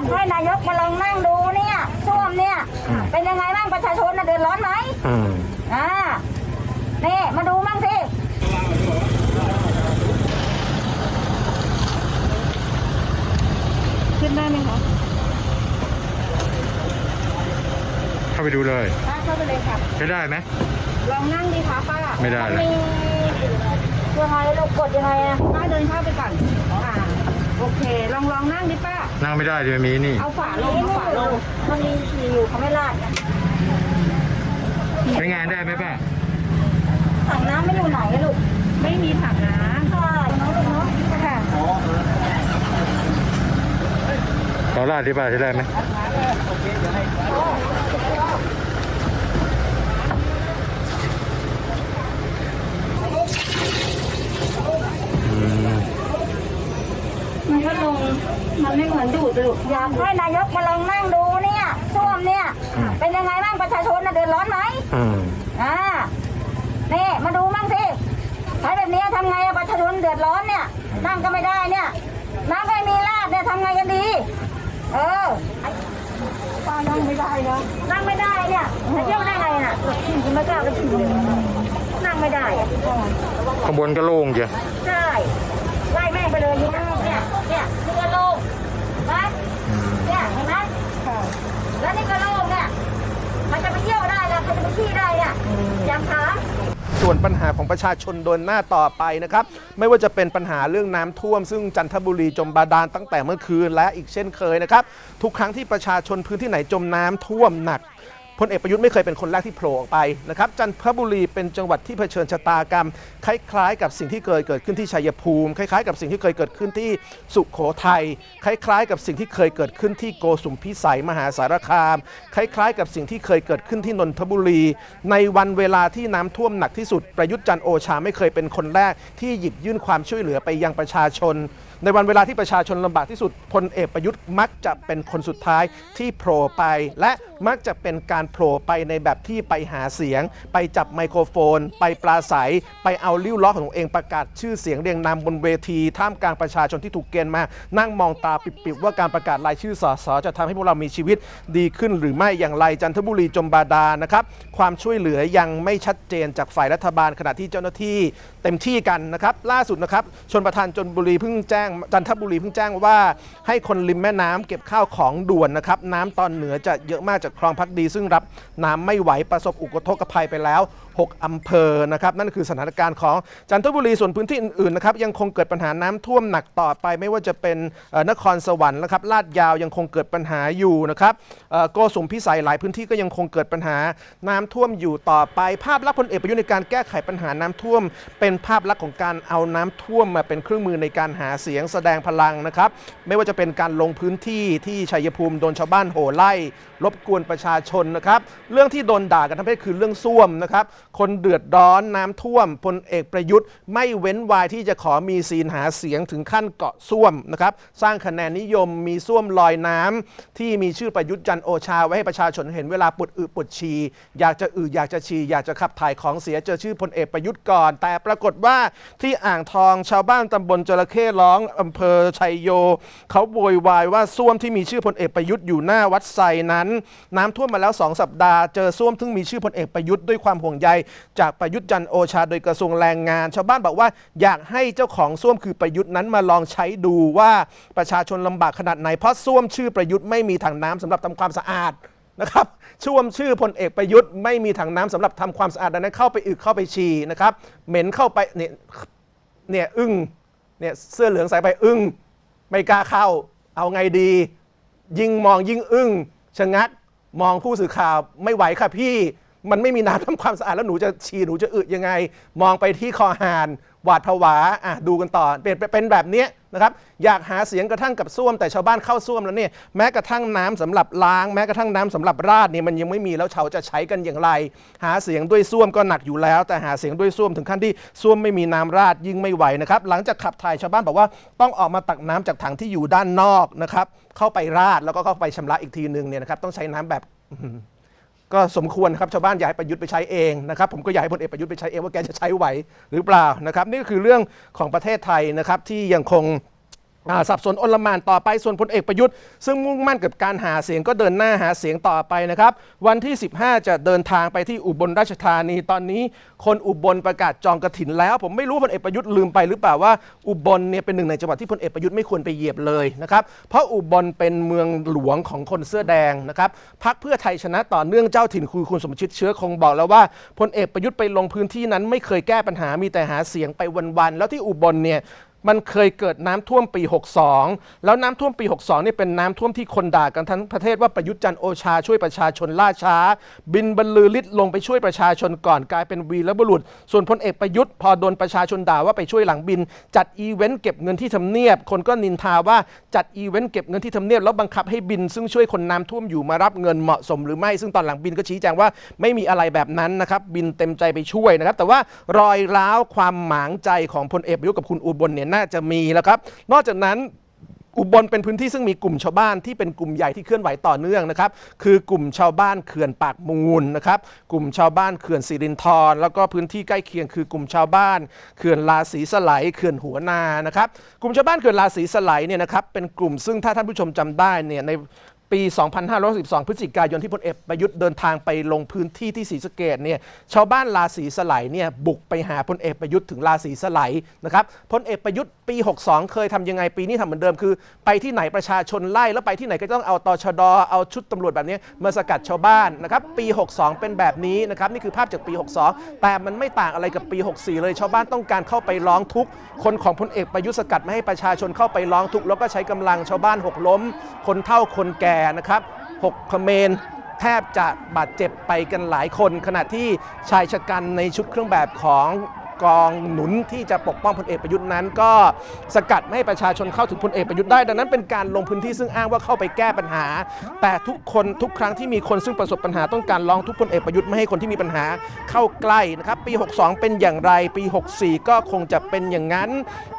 ากให้นายกมาลองนั่งดูเนี่ยส้วมเนี่ยเป็นยังไงบ้างประชาชนน่ะเดือดร้อนไหมอืม อ่านี่มาดูมั่งสิ ขึ้นได้ไหมคะเข้าไปดูเลยป้าเข้าไปเลยค่ะ ใช้ได้ไหม ลองนั่งดีคะป้าไม่ได้เลยมียังไงลูกกดยังไงอะป้าเดินเข้าไปก่อนอ่าโอเค ลองลองนั่งดิป้า นั่งไม่ได้ดิมันมีนี่ เอาฝาลงเอาฝาลงมันมีฉี่อยู่เขาไม่ลาดกันใช้งานได้ไหมป้าถังน้ำไม่อยู่ไหนอะลูก ไม่มีถังน้ำค่ะน้องลูกเนาะค่ะตอราดที่ป้าใช้ได้ไหมอื มันก็ลงมันไม่เหมือนดูดลูกอยากให้นายกมาลองนั่งดูเนี่ยส้วมเนี่ย เป็นยังไงบ้างประชาชนน่ะเดือดร้อนไหมอืมอ่านี่มาดูมั่งสิใช้แบบนี้ทำไงอะประชาชนเดือดร้อนเนี่ย นั่งก็ไม่ได้เนี่ยน้ำไม่มีราดเนี่ยทำไงกันดี เออป้านั่งไม่ได้นะนั่งไม่ได้เนี่ยจะเที่ยวได้ไงน่ะฉี่ก็ไม่กล้าไปฉี่เลยนั่งไม่ได้อะข้างบนก็โล่งจ้ะใช่ไล่แม่งไปเลยเนี่ยเนี่ยเนี่ยนี่ก็โล่งนะเนี่ยเห็นไหมแล้วนี่ก็โล่งเนี่ย มันจะไปเที่ยวได้แล้วมันจะไปขี้ได้เนี่ยยามถาม ส่วน ปัญหาของประชาชนโดนหน้าต่อไปนะครับ ไม่ว่าจะเป็นปัญหาเรื่องน้ำท่วม ซึ่งจันทบุรีจมบาดาลตั้งแต่เมื่อคืนและอีกเช่นเคยนะครับ ทุกครั้งที่ประชาชนพื้นที่ไหนจมน้ำท่วมหนัก พลเอกประยุทธ์ไม่เคยเป็นคนแรกที่โผล่ออกไปนะครับจันทบุรีเป็นจังหวัดที่เผชิญชะตากรรม คล้ายๆ กับสิ่งที่เคยเกิดขึ้นที่ชัยภูมิ คล้ายๆ กับสิ่งที่เคยเกิดขึ้นที่สุขโขทัยคล้ายๆ กับสิ่งที่เคยเกิดขึ้นที่โกสุมพิสัยมหาสารคาม คล้ายๆ กับสิ่งที่เคยเกิดขึ้นที่นนทบุรี ในวันเวลาที่น้ำท่วมหนักที่สุดประยุทธ์จันโอชาไม่เคยเป็นคนแรกที่หยิบยื่นความช่วยเหลือไปยังประชาชน ในวันเวลาที่ประชาชนลำบากที่สุดพลเอกประยุทธ์มักจะเป็นคนสุดท้ายที่โผล่ไปและ มักจะเป็นการโผล่ไปในแบบที่ไปหาเสียง ไปจับไมโครโฟน ไปปราศัย ไปเอาลิ้วล้อของตัวเองประกาศชื่อเสียงเรียงนามบนเวที ท่ามกลางประชาชนที่ถูกเกณฑ์มา นั่งมองตาปิบๆว่าการประกาศรายชื่อสสจะทำให้พวกเรามีชีวิตดีขึ้นหรือไม่อย่างไรจันทบุรีจมบาดาลนะครับความช่วยเหลือยังไม่ชัดเจนจากฝ่ายรัฐบาลขณะที่เจ้าหน้าที่เต็มที่กันนะครับล่าสุดนะครับชนประธานจนบุรีเพิ่งแจ้งจันทบุรีเพิ่งแจ้งว่า ให้คนริมแม่น้ำเก็บข้าวของด่วนนะครับน้ำตอนเหนือจะเยอะมากจากคลองพักดี ซึ่งรับน้ำไม่ไหวประสบอุกทกภัยไปแล้ว 6อำเภอนะครับ นั่นคือสถานการณ์ของจันทบุรีส่วนพื้นที่อื่นๆนะครับยังคงเกิดปัญหาน้ำท่วมหนักต่อไป ไม่ว่าจะเป็นนครสวรรค์นะครับลาดยาวยังคงเกิดปัญหาอยู่นะครับเอ่อโกสุมพิสัยหลายพื้นที่ก็ยังคงเกิดปัญหาน้ำท่วมอยู่ต่อไปภาพลักษณ์พลเอกประยุทธ์ในการแก้ไขปัญหาน้ำท่วม เป็นภาพลักษณ์ของการเอาน้ำท่วมมาเป็นเครื่องมือในการหาเสียงแสดงพลังนะครับ ไม่ว่าจะเป็นการลงพื้นที่ที่ชัยภูมิโดนชาวบ้านโห่ไล่รบกวนประชาชนนะครับ เรื่องที่โดนด่ากันทั้งประเทศคือเรื่องส้วมนะครับ คนเดือดร้อนน้ำท่วมพลเอกประยุทธ์ ไม่เว้นวายที่จะขอมีซีนหาเสียงถึงขั้นเกาะส้วมนะครับ สร้างคะแนนนิยมมีส้วมลอยน้ำที่มีชื่อประยุทธ์จันโอชา ไว้ให้ประชาชนเห็นเวลาปวดอึปวดฉี่อยากจะอึอยากจะฉี่อยากจะขับถ่ายของเสียเจอชื่อพลเอกประยุทธ์ก่อน แต่ปรากฏว่าที่อ่างทองชาวบ้านตำบลจระเข้ร้องอำเภอชัยโย เขาโวยวายว่าส้วมที่มีชื่อพลเอกประยุทธ์อยู่หน้าวัดไซนั้นน้ำท่วมมาแล้ว 2 สัปดาห์เจอส้วมซึ่งมีชื่อพลเอกประยุทธ์ด้วยความห่วงใย จากประยุทธ์จันโอชาโดยกระทรวงแรงงาน ชาวบ้านบอกว่าอยากให้เจ้าของส้วมคือประยุทธ์นั้นมาลองใช้ดูว่าประชาชนลำบากขนาดไหนเพราะส้วมชื่อประยุทธ์ไม่มีถังน้ำสำหรับทำความสะอาดนะครับช่วมชื่อพลเอกประยุทธ์ไม่มีถังน้ำสำหรับทำความสะอาดดังนั้นเข้าไปอึเข้าไปฉี่นะครับเหม็นเข้าไปเนี่ยเนี่ยอึ้งเนี่ยเสื้อเหลืองใส่ไปอึ้งไม่กล้าเข้า เอาไงดี ยิ่งมองยิ่งอึ้งชะงัก มองผู้สื่อข่าวไม่ไหวค่ะพี่ มันไม่มีน้ำทำความสะอาดแล้วหนูจะฉี่หนูจะอึยังไง มองไปที่คอหานหวาดผวาอะดูกันต่อเป็นเป็นเป็นแบบเนี้ย นะครับอยากหาเสียงกระทั่งกับส้วม แต่ชาวบ้านเข้าส้วมแล้วเนี่ยแม้กระทั่งน้ำสำหรับล้างแม้กระทั่งน้ำสำหรับราดเนี่ยมันยังไม่มีแล้วเขาจะใช้กันอย่างไร หาเสียงด้วยส้วมก็หนักอยู่แล้ว แต่หาเสียงด้วยส้วมถึงขั้นที่ส้วมไม่มีน้ำราดยิ่งไม่ไหวนะครับหลังจากขับถ่ายชาวบ้านบอกว่าต้องออกมาตักน้ำจากถังที่อยู่ด้านนอกนะครับเข้าไปราดแล้วก็เข้าไปชำระอีกทีหนึ่งเนี่ยนะครับต้องใช้น้ำแบบ ก็สมควรครับชาวบ้านอยากให้ประยุทธ์ไปใช้เองนะครับผมก็อยากให้พลเอกประยุทธ์ไปใช้เองว่าแกจะใช้ไหวหรือเปล่านะครับนี่ก็คือเรื่องของประเทศไทยนะครับที่ยังคง สับสนอนลมานต่อไปส่วนพลเอกประยุทธ์ ซึ่งมุ่งมั่นกับการหาเสียงก็เดินหน้าหาเสียงต่อไปนะครับ วันที่ 15 จะเดินทางไปที่อุบลราชธานีตอนนี้ คนอุบลประกาศจองกระถินแล้ว ผมไม่รู้พลเอกประยุทธ์ลืมไปหรือเปล่าว่าอุบลเนี่ยเป็นหนึ่งในจังหวัดที่พลเอกประยุทธ์ไม่ควรไปเหยียบเลยนะครับเพราะอุบลเป็นเมืองหลวงของคนเสื้อแดงนะครับพักเพื่อไทยชนะต่อเนื่องเจ้าถิ่นคือคุณสมชิดเชื้อคงบอกแล้วว่าพลเอกประยุทธ์ไปลงพื้นที่นั้นไม่เคยแก้ปัญหามีแต่หาเสียงไปวันๆแล้วที่อุบลเนี่ย มันเคยเกิดน้ำท่วมปี 62 แล้วน้ำท่วมปี 62นี่เป็นน้ำท่วมที่คนด่ากันทั้งประเทศว่าประยุทธ์จันโอชาช่วยประชาชนล่าช้า บินบรรลือฤทธิ์ลงไปช่วยประชาชนก่อนกลายเป็นวีรบุรุษ ส่วนพลเอกประยุทธ์พอโดนประชาชนด่าว่าไปช่วยหลังบิน จัดอีเวนต์เก็บเงินที่ทำเนียบ คนก็นินทาว่าจัดอีเวนต์เก็บเงินที่ทำเนียบแล้วบังคับให้บิน ซึ่งช่วยคนน้ำท่วมอยู่มารับเงินเหมาะสมหรือไม่ ซึ่งตอนหลังบินก็ชี้แจงว่าไม่มีอะไรแบบนั้นนะครับบินเต็มใจไปช่วยนะครับแต่ว่ารอยร้าวความหมางใจของพลเอกประยุทธ์กับคุณอุบลเนี่ยน่าจะมีแล้วครับ นอกจากนั้นอุบลเป็นพื้นที่ซึ่งมีกลุ่มชาวบ้านที่เป็นกลุ่มใหญ่ที่เคลื่อนไหวต่อเนื่องนะครับ คือกลุ่มชาวบ้านเขื่อนปากมูลนะครับ กลุ่มชาวบ้านเขื่อนสิรินธรแล้วก็พื้นที่ใกล้เคียงคือกลุ่มชาวบ้านเขื่อนลาสีสไลเขื่อนหัวนานะครับ กลุ่มชาวบ้านเขื่อนลาสีสไลเนี่ยนะครับเป็นกลุ่มซึ่งถ้าท่านผู้ชมจำได้เนี่ยใน ปี 2512 พฤศจิกายนที่พลเอกประยุทธ์เดินทางไปลงพื้นที่ที่ศรีสะเกดเนี่ยชาวบ้านราศีสไลเนี่ยบุกไปหาพลเอกประยุทธ์ถึงราศีสไลนะครับพลเอกประยุทธ์ปี 62 เคยทำยังไงปีนี้ทำเหมือนเดิมคือ ไปที่ไหนประชาชนไล่แล้วไปที่ไหนก็ต้องเอาตชดเอาชุดตำรวจแบบนี้มาสกัดชาวบ้านนะครับปี 62 เป็นแบบนี้นะครับนี่คือภาพจากปี 62 แต่มันไม่ต่างอะไรกับปี 64 เลยชาวบ้านต้องการเข้าไปร้องทุกข์คนของพลเอกประยุทธ์สกัดไม่ให้ประชาชนเข้าไปร้องทุกข์แล้วก็ใช้กำลังชาวบ้านหกล้ม คนเฒ่าคนแก่นะครับ6เขมรแทบจะบาดเจ็บไปกันหลายคน ขณะที่ชายชะกันในชุดเครื่องแบบของ กองหนุนที่จะปกป้องพลเอกประยุทธ์นั้น ก็สกัดไม่ให้ประชาชนเข้าถึงพลเอกประยุทธ์ได้ ดังนั้นเป็นการลงพื้นที่ซึ่งอ้างว่าเข้าไปแก้ปัญหา แต่ทุกคนทุกครั้งที่มีคนซึ่งประสบปัญหาต้องการร้องทุกพลเอกประยุทธ์ไม่ให้คนที่มีปัญหาเข้าใกล้นะครับปี 62 เป็นอย่างไรปี 64 ก็คงจะเป็นอย่างนั้น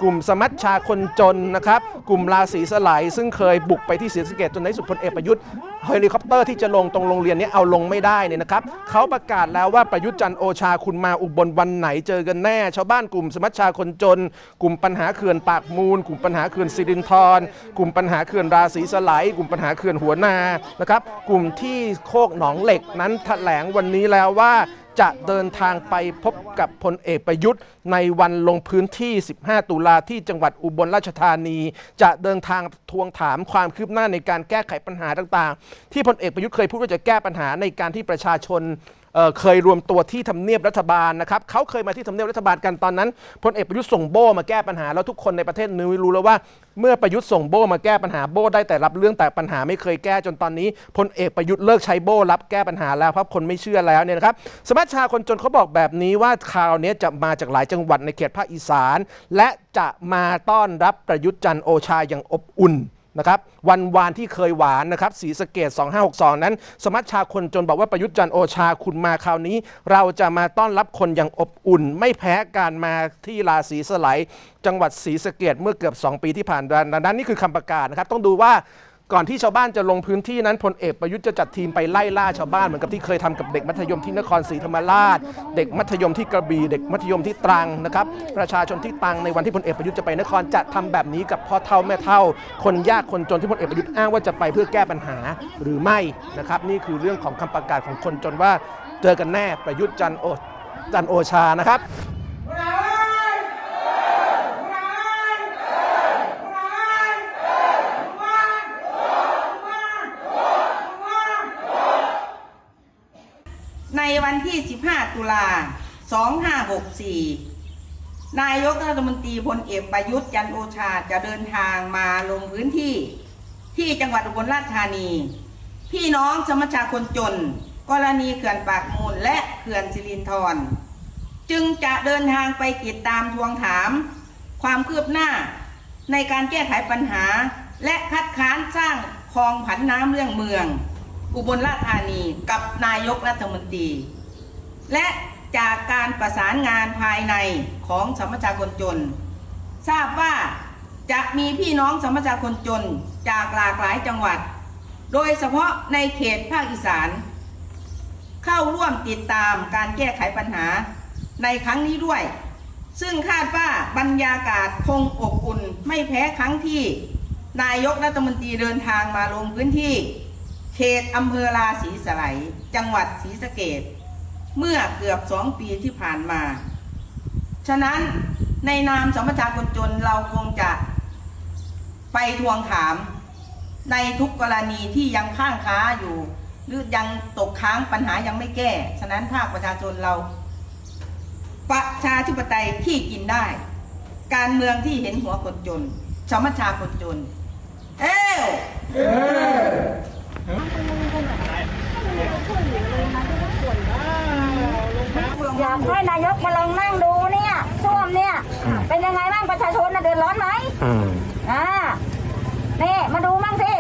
กลุ่มสมัชชาคนจนนะครับกลุ่มราศีสลายซึ่งเคยบุกไปที่ศรีสะเกดจนในสุดพลเอกประยุทธ์เฮลิคอปเตอร์ที่จะลงตรงโรงเรียนนี้เอาลงไม่ได้เนี่ยนะครับเขาประกาศแล้วว่าประยุทธ์จันโอชาคุณมาอุบลวันไหนเจอกันแนม่ชาวบ้านกลุ่มสมัชชาคนจน กลุ่มปัญหาเขื่อนปากมูล กลุ่มปัญหาเขื่อนสิรินธรกลุ่มปัญหาเขื่อนราศีสไลด์กลุ่มปัญหาเขื่อนหัวนานะครับกลุ่มที่โคกหนองเหล็กนั้นแถลงวันนี้แล้วว่าจะเดินทางไปพบกับพลเอกประยุทธ์ ในวันลงพื้นที่ 15 ตุลาที่จังหวัดอุบลราชธานี จะเดินทางทวงถามความคืบหน้าในการแก้ไขปัญหาต่างๆ ที่พลเอกประยุทธ์เคยพูดว่าจะแก้ปัญหาในการที่ประชาชน เคยรวมตัวที่ทำเนียบรัฐบาลนะครับเขาเคยมาที่ทำเนียบรัฐบาลกันตอนนั้นพลเอกประยุทธ์ส่งโบ้มาแก้ปัญหาแล้วทุกคนในประเทศนึรู้แล้วว่า เมื่อประยุทธ์ส่งโบ้มาแก้ปัญหาโบ้ได้แต่รับเรื่องแต่ปัญหาไม่เคยแก้จนตอนนี้พลเอกประยุทธ์เลิกใช้โบ้รับแก้ปัญหาแล้วเพราะคนไม่เชื่อแล้วเนี่ยนะครับสมัชชาคนจนเขาบอกแบบนี้ว่าข่าวเนี้ยจะมาจากหลายจังหวัดในเขตภาคอีสาน และจะมาต้อนรับประยุทธ์จันโอชาอย่างอบอุ่น นะครับวันวานที่เคยหวานนะครับสีสะเกต 2562 นั้น สมัชชาคนจนบอกว่าประยุทธ์จันโอชาคุณมาคราวนี้ เราจะมาต้อนรับคนอย่างอบอุ่น ไม่แพ้การมาที่ราศีสไลจังหวัดศรีสะเกดเมื่อเกือบ 2 ปีที่ผ่านมาดังนั้นนี่คือคำประกาศนะครับต้องดูว่า ก่อนที่ชาวบ้านจะลงพื้นที่นั้นพลเอกประยุทธ์จะจัดทีมไปไล่ล่าชาวบ้านเหมือนกับที่เคยทำกับเด็กมัธยมที่นครศรีธรรมราช เด็กมัธยมที่กระบี่เด็กมัธยมที่ตรังนะครับประชาชนที่ตรังในวันที่พลเอกประยุทธ์จะไปนครจะทำแบบนี้กับพ่อเฒ่าแม่เฒ่า คนยากคนจนที่พลเอกประยุทธ์อ้างว่าจะไปเพื่อแก้ปัญหาหรือไม่นะครับนี่คือเรื่องของคำประกาศของคนจนว่าเจอกันแน่ประยุทธ์จันโอจันโอชานะครับ ในวัน ที่ 15 ตุลา 2564 นายกรัฐมนตรีพลเอกประยุทธ์จันโอชาจะเดินทางมาลงพื้นที่ ที่จังหวัดอุบลราชธานี พี่น้องสมชาคนจน กรณีเขื่อนปากมูลและเขื่อนสิรินธรจึงจะเดินทางไปติดตามทวงถาม ความคืบหน้าในการแก้ไขปัญหา และคัดค้านสร้างคลองผันน้ำเรื่องเมือง อุบลราชธานีกับนายกรัฐมนตรี และจากการประสานงานภายในของสมชาคนจน ทราบว่าจะมีพี่น้องสมชาคนจนจากหลากหลายจังหวัด โดยเฉพาะในเขตภาคอีสาน เข้าร่วมติดตามการแก้ไขปัญหาในครั้งนี้ด้วย ซึ่งคาดว่าบรรยากาศคงอบอุ่นไม่แพ้ครั้งที่นายกรัฐมนตรีเดินทางมาลงพื้นที่ เขตอำเภอราศีสไลจังหวัดศรีสะเกด เมื่อเกือบสองปีที่ผ่านมา ฉะนั้นในนามสมชาคนจนเราคงจะไปทวงถามในทุกกรณีที่ยังข้างค้าอยู่ หรือยังตกค้างปัญหายังไม่แก้ ฉะนั้นภาคประชาชนเรา ประชาธิปไตยที่กินได้ การเมืองที่เห็นหัวคนจนสมชาคนจน เอ้วอ ยากให้นายกมาลองนั่งดูเนี่ยส้วมเนี่ยอืมเป็นยังไงบ้างประชาชนน่ะเดือดร้อนไหมอืมอ่านี่มาดูมั่งสิ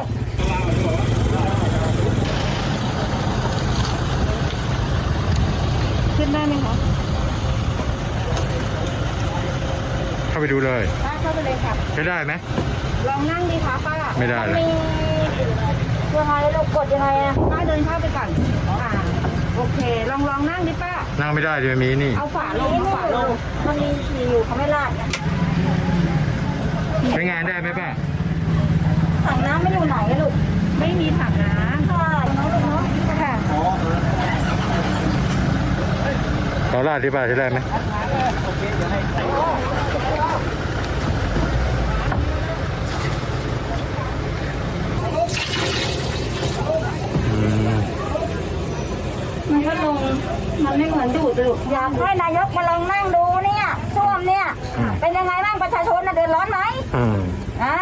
ขึ้นได้ไหมคะเข้าไปดูเลยป้าเข้าไปเลยค่ะใช้ได้ไหมลองนั่งดีคะป้าไม่ได้เลยมียังไงลูกกดยังไงอะป้าเดินเข้าไปก่อนอ่าโอเค ลองลองนั่งดิป้า นั่งไม่ได้จะมีนี่ เอาฝาลงเอาฝาลงมันมีฉี่อยู่เขาไม่ลาดกันใช้งานได้ไหมป้าถังน้ำไม่อยู่ไหนอะลูก ไม่มีถังน้ำค่ะน้องลูกเนาะค่ะเราลาดที่ป้าใช้ได้ไหมอืม มันก็ลง มันไม่เหมือนดูดลูกอยากให้นายกมาลองนั่งดูเนี่ยส้วมเนี่ย เป็นยังไงบ้างประชาชนน่ะเดือดร้อนไหมอืมอ่า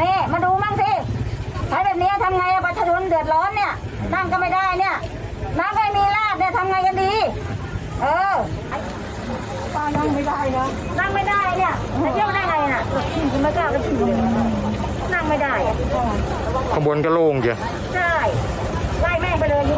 นี่มาดูมั่งสิใช้แบบนี้ทำไงอะประชาชนเดือดร้อนเนี่ย นั่งก็ไม่ได้เนี่ยน้ำก็ไม่มีลาดเนี่ยทำไงกันดี เออป้านั่งไม่ได้นะนั่งไม่ได้เนี่ยจะเที่ยวได้ไงน่ะขี่ก็ไม่กล้าไปขี่เลยนั่งไม่ได้อะข้างบนก็โล่งจ้ะใช่ไล่แม่งไปเลยดี